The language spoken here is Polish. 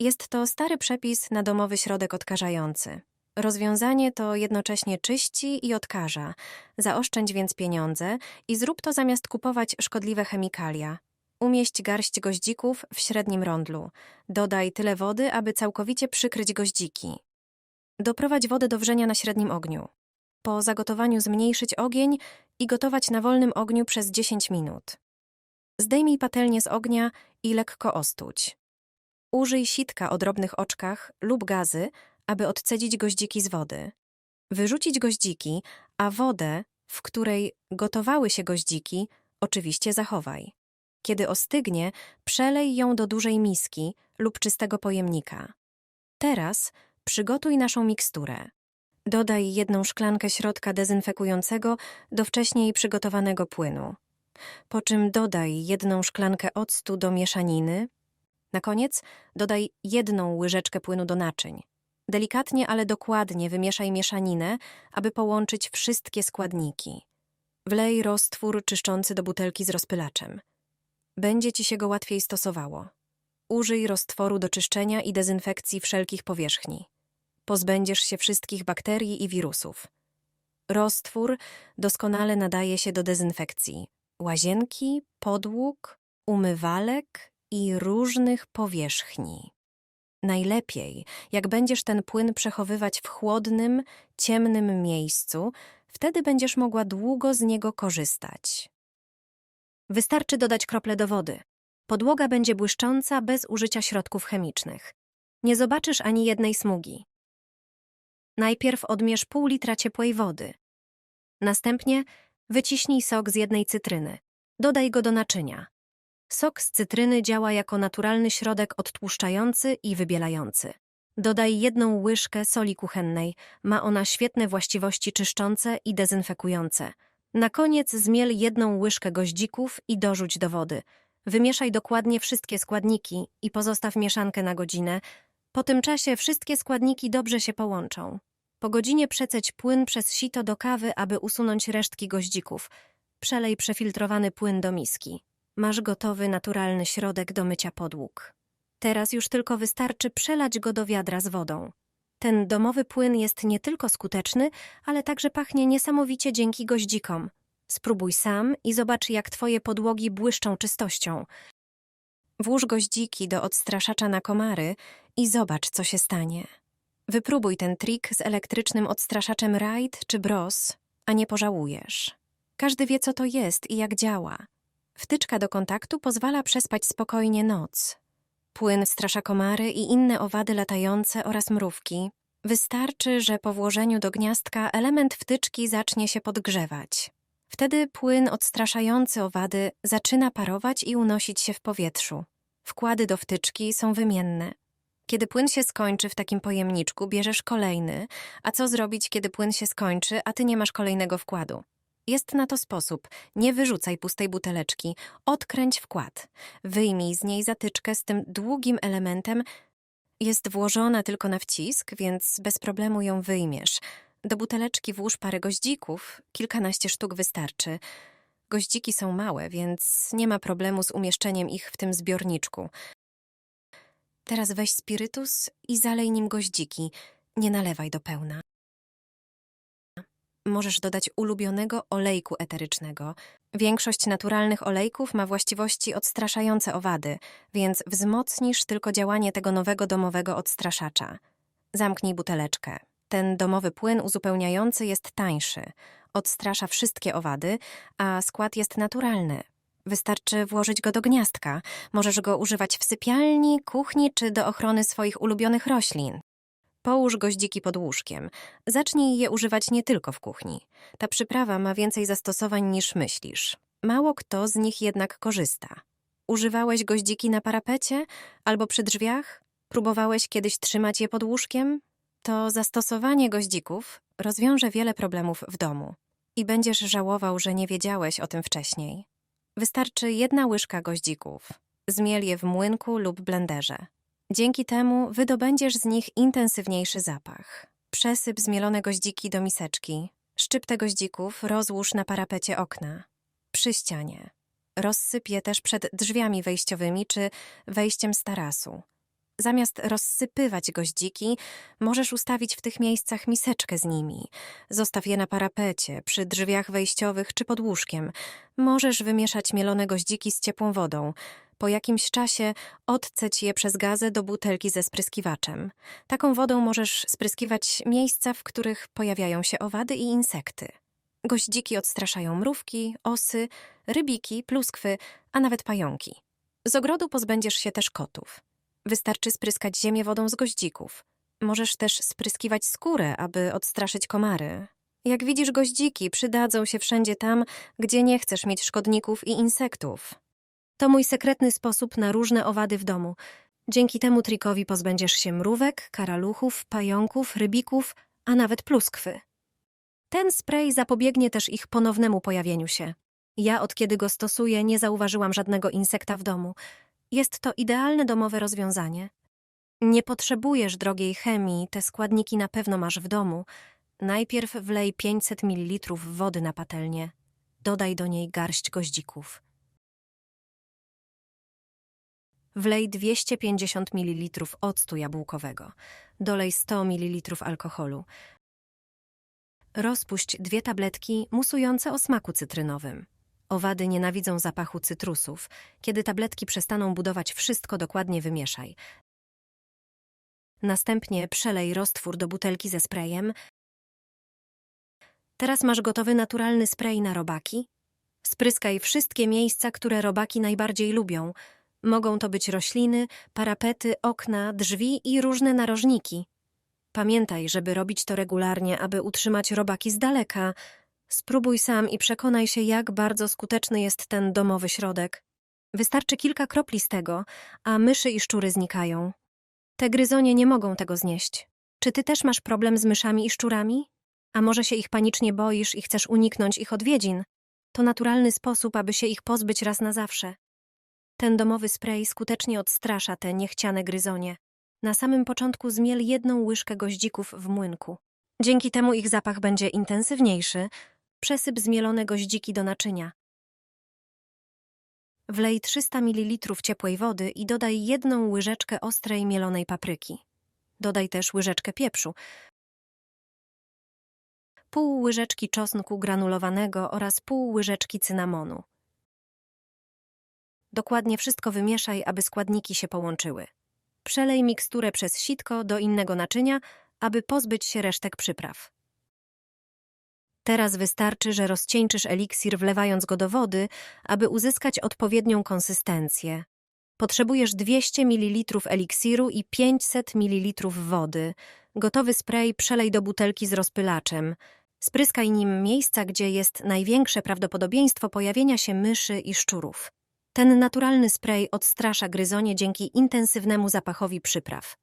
Jest to stary przepis na domowy środek odkażający. Rozwiązanie to jednocześnie czyści i odkaża. Zaoszczędź więc pieniądze i zrób to zamiast kupować szkodliwe chemikalia. Umieść garść goździków w średnim rondlu. Dodaj tyle wody, aby całkowicie przykryć goździki. Doprowadź wodę do wrzenia na średnim ogniu. Po zagotowaniu zmniejszyć ogień i gotować na wolnym ogniu przez 10 minut. Zdejmij patelnię z ognia i lekko ostudź. Użyj sitka o drobnych oczkach lub gazy, aby odcedzić goździki z wody. Wyrzucić goździki, a wodę, w której gotowały się goździki, oczywiście zachowaj. Kiedy ostygnie, przelej ją do dużej miski lub czystego pojemnika. Teraz przygotuj naszą miksturę. Dodaj jedną szklankę środka dezynfekującego do wcześniej przygotowanego płynu. Po czym dodaj jedną szklankę octu do mieszaniny. Na koniec dodaj jedną łyżeczkę płynu do naczyń. Delikatnie, ale dokładnie wymieszaj mieszaninę, aby połączyć wszystkie składniki. Wlej roztwór czyszczący do butelki z rozpylaczem. Będzie ci się go łatwiej stosowało. Użyj roztworu do czyszczenia i dezynfekcji wszelkich powierzchni. Pozbędziesz się wszystkich bakterii i wirusów. Roztwór doskonale nadaje się do dezynfekcji łazienki, podłóg, umywalek i różnych powierzchni. Najlepiej, jak będziesz ten płyn przechowywać w chłodnym, ciemnym miejscu, wtedy będziesz mogła długo z niego korzystać. Wystarczy dodać krople do wody. Podłoga będzie błyszcząca bez użycia środków chemicznych. Nie zobaczysz ani jednej smugi. Najpierw odmierz pół litra ciepłej wody. Następnie wyciśnij sok z jednej cytryny. Dodaj go do naczynia. Sok z cytryny działa jako naturalny środek odtłuszczający i wybielający. Dodaj jedną łyżkę soli kuchennej. Ma ona świetne właściwości czyszczące i dezynfekujące. Na koniec zmiel jedną łyżkę goździków i dorzuć do wody. Wymieszaj dokładnie wszystkie składniki i pozostaw mieszankę na godzinę. Po tym czasie wszystkie składniki dobrze się połączą. Po godzinie przeceć płyn przez sito do kawy, aby usunąć resztki goździków. Przelej przefiltrowany płyn do miski. Masz gotowy, naturalny środek do mycia podłóg. Teraz już tylko wystarczy przelać go do wiadra z wodą. Ten domowy płyn jest nie tylko skuteczny, ale także pachnie niesamowicie dzięki goździkom. Spróbuj sam i zobacz, jak twoje podłogi błyszczą czystością. Włóż goździki do odstraszacza na komary i zobacz, co się stanie. Wypróbuj ten trik z elektrycznym odstraszaczem Ride czy Bros, a nie pożałujesz. Każdy wie, co to jest i jak działa. Wtyczka do kontaktu pozwala przespać spokojnie noc. Płyn strasza komary i inne owady latające oraz mrówki. Wystarczy, że po włożeniu do gniazdka element wtyczki zacznie się podgrzewać. Wtedy płyn odstraszający owady zaczyna parować i unosić się w powietrzu. Wkłady do wtyczki są wymienne. Kiedy płyn się skończy w takim pojemniczku, bierzesz kolejny, a co zrobić, kiedy płyn się skończy, a ty nie masz kolejnego wkładu? Jest na to sposób. Nie wyrzucaj pustej buteleczki. Odkręć wkład. Wyjmij z niej zatyczkę z tym długim elementem. Jest włożona tylko na wcisk, więc bez problemu ją wyjmiesz. Do buteleczki włóż parę goździków. Kilkanaście sztuk wystarczy. Goździki są małe, więc nie ma problemu z umieszczeniem ich w tym zbiorniczku. Teraz weź spirytus i zalej nim goździki. Nie nalewaj do pełna. Możesz dodać ulubionego olejku eterycznego. Większość naturalnych olejków ma właściwości odstraszające owady, więc wzmocnisz tylko działanie tego nowego domowego odstraszacza. Zamknij buteleczkę. Ten domowy płyn uzupełniający jest tańszy. Odstrasza wszystkie owady, a skład jest naturalny. Wystarczy włożyć go do gniazdka. Możesz go używać w sypialni, kuchni czy do ochrony swoich ulubionych roślin. Połóż goździki pod łóżkiem. Zacznij je używać nie tylko w kuchni. Ta przyprawa ma więcej zastosowań niż myślisz. Mało kto z nich jednak korzysta. Używałeś goździki na parapecie albo przy drzwiach? Próbowałeś kiedyś trzymać je pod łóżkiem? To zastosowanie goździków rozwiąże wiele problemów w domu. I będziesz żałował, że nie wiedziałeś o tym wcześniej. Wystarczy jedna łyżka goździków. Zmiel je w młynku lub blenderze. Dzięki temu wydobędziesz z nich intensywniejszy zapach. Przesyp zmielone goździki do miseczki. Szczyptę goździków rozłóż na parapecie okna. Przy ścianie. Rozsyp je też przed drzwiami wejściowymi czy wejściem z tarasu. Zamiast rozsypywać goździki, możesz ustawić w tych miejscach miseczkę z nimi. Zostaw je na parapecie, przy drzwiach wejściowych czy pod łóżkiem. Możesz wymieszać mielone goździki z ciepłą wodą. Po jakimś czasie odceć je przez gazę do butelki ze spryskiwaczem. Taką wodą możesz spryskiwać miejsca, w których pojawiają się owady i insekty. Goździki odstraszają mrówki, osy, rybiki, pluskwy, a nawet pająki. Z ogrodu pozbędziesz się też kotów. Wystarczy spryskać ziemię wodą z goździków. Możesz też spryskiwać skórę, aby odstraszyć komary. Jak widzisz, goździki przydadzą się wszędzie tam, gdzie nie chcesz mieć szkodników i insektów. To mój sekretny sposób na różne owady w domu. Dzięki temu trikowi pozbędziesz się mrówek, karaluchów, pająków, rybików, a nawet pluskwy. Ten spray zapobiegnie też ich ponownemu pojawieniu się. Ja od kiedy go stosuję, nie zauważyłam żadnego insekta w domu. Jest to idealne domowe rozwiązanie. Nie potrzebujesz drogiej chemii, te składniki na pewno masz w domu. Najpierw wlej 500 ml wody na patelnię. Dodaj do niej garść goździków. Wlej 250 ml octu jabłkowego. Dolej 100 ml alkoholu. Rozpuść dwie tabletki musujące o smaku cytrynowym. Owady nienawidzą zapachu cytrusów. Kiedy tabletki przestaną budować wszystko, dokładnie wymieszaj. Następnie przelej roztwór do butelki ze sprayem. Teraz masz gotowy naturalny spray na robaki. Spryskaj wszystkie miejsca, które robaki najbardziej lubią. Mogą to być rośliny, parapety, okna, drzwi i różne narożniki. Pamiętaj, żeby robić to regularnie, aby utrzymać robaki z daleka. Spróbuj sam i przekonaj się, jak bardzo skuteczny jest ten domowy środek. Wystarczy kilka kropli z tego, a myszy i szczury znikają. Te gryzonie nie mogą tego znieść. Czy ty też masz problem z myszami i szczurami? A może się ich panicznie boisz i chcesz uniknąć ich odwiedzin? To naturalny sposób, aby się ich pozbyć raz na zawsze. Ten domowy spray skutecznie odstrasza te niechciane gryzonie. Na samym początku zmiel jedną łyżkę goździków w młynku. Dzięki temu ich zapach będzie intensywniejszy. Przesyp zmielone goździki do naczynia. Wlej 300 ml ciepłej wody i dodaj jedną łyżeczkę ostrej mielonej papryki. Dodaj też łyżeczkę pieprzu, pół łyżeczki czosnku granulowanego oraz pół łyżeczki cynamonu. Dokładnie wszystko wymieszaj, aby składniki się połączyły. Przelej miksturę przez sitko do innego naczynia, aby pozbyć się resztek przypraw. Teraz wystarczy, że rozcieńczysz eliksir wlewając go do wody, aby uzyskać odpowiednią konsystencję. Potrzebujesz 200 ml eliksiru i 500 ml wody. Gotowy spray przelej do butelki z rozpylaczem. Spryskaj nim miejsca, gdzie jest największe prawdopodobieństwo pojawienia się myszy i szczurów. Ten naturalny spray odstrasza gryzonie dzięki intensywnemu zapachowi przypraw.